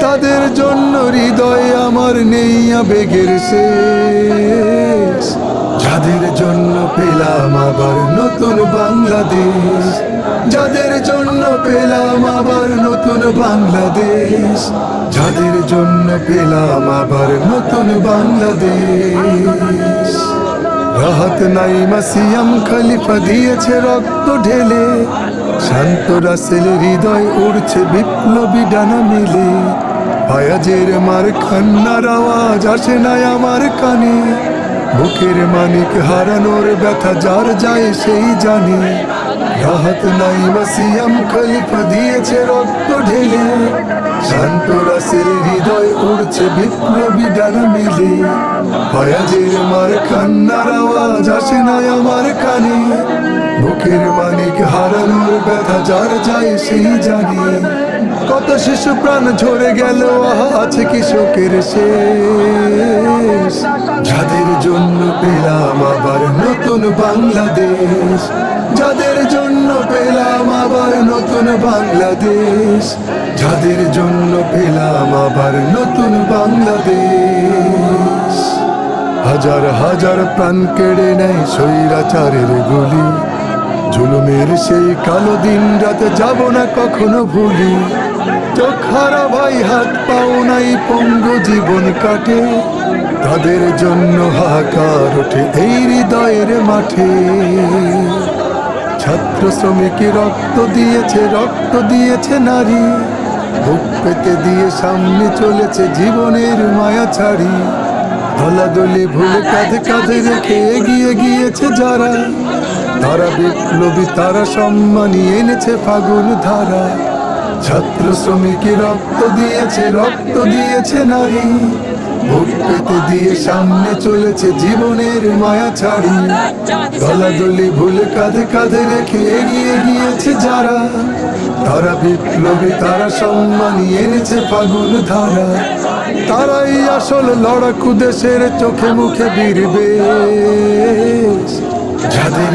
তাদের জন্য হৃদয় আমার নেই, আবেগের শেষ। যাদের জন্য পেলাম আবার নতুন বাংলাদেশ। যাদের জন্য পেলাম আবার নতুন বাংলাদেশ। যাদের জন্য পেলাম আবার নতুন বাংলাদেশ। রাহাত নাই মাসিয়াম খলিফা দিয়েছে রক্ত ঢেলে। শান্ত রাসেল হৃদয় উড়ছে বিপ্লবী ডানা মেলে। আয়াজের মার কান্নার আওয়াজ আসে নাই আমার কানে। বুকের মানিক হারানোর ব্যথা যার যায় সেই জানে। রাহাত নাই মাসিয়াম খলিফা দিয়েছে রক্ত ঢেলে। শান্ত রাসেল হৃদয় উড়ছে বিপ্লবী ডানা মেলে। ফয়াজের মার কান্নার আওয়াজ আসে নাই আমার কানে। বুকের মানিক হারানোর ব্যথা যার যায় সেই জানে। শিশু প্রাণ ঝরে গেল আছে কৃষকের শেষ। যাদের জন্য পেলাম আবার নতুন বাংলাদেশ, যাদের জন্য পেলাম আবার নতুন বাংলাদেশ, যাদের জন্য পেলাম আবার নতুন বাংলাদেশ। হাজার হাজার প্রাণ কেড়ে নেয় স্বৈরাচারের গুলি, জুলুমের সেই কালো দিন রাতে যাব না কখনো ভুলি। চোখ ভাই হাত পাও নাই, পঙ্গু জীবন কাটে। তাদের জন্য হাহাকার ওঠে এই হৃদয়ের মাঠে। ছাত্র শ্রমিক রক্ত দিয়েছে রক্ত দিয়েছে নারী। বুক পেতে দিয়ে সামনে চলেছে জীবনের মায়া ছাড়ি। দলাদলি ভুলে কাঁধে কাঁধে রেখে এগিয়ে গিয়েছে যারা। তারা বিপ্লবী, তারা সম্মানী, এনেছে ফাগুন ধারা। ছাত্র শ্রমিক রক্ত দিয়েছে রক্ত দিয়েছে নারী। পেতে দিয়ে সামনে চলেছে জীবনের মায়া ছাড়ি। দলাদলি ভুলে কাঁধে কাঁধে রেখে এগিয়ে গিয়েছে যারা। তারা বিপ্লবী, তারা সম্মানী, এনেছে ফাগুন ধারা। তারাই আসল লড়াকু দেশের চোখে মুখে বীরবে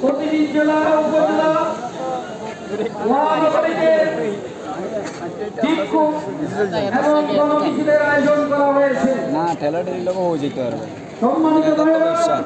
প্রতিটি জেলা উপজেলা মহানগরীতে বিক্ষোভ এবং গণমিছিলের আয়োজন করা হয়েছে। না ঠেলা ঠেলি লোক হয়ে যেতে পারবে। সম্মানিত ব্যবসা।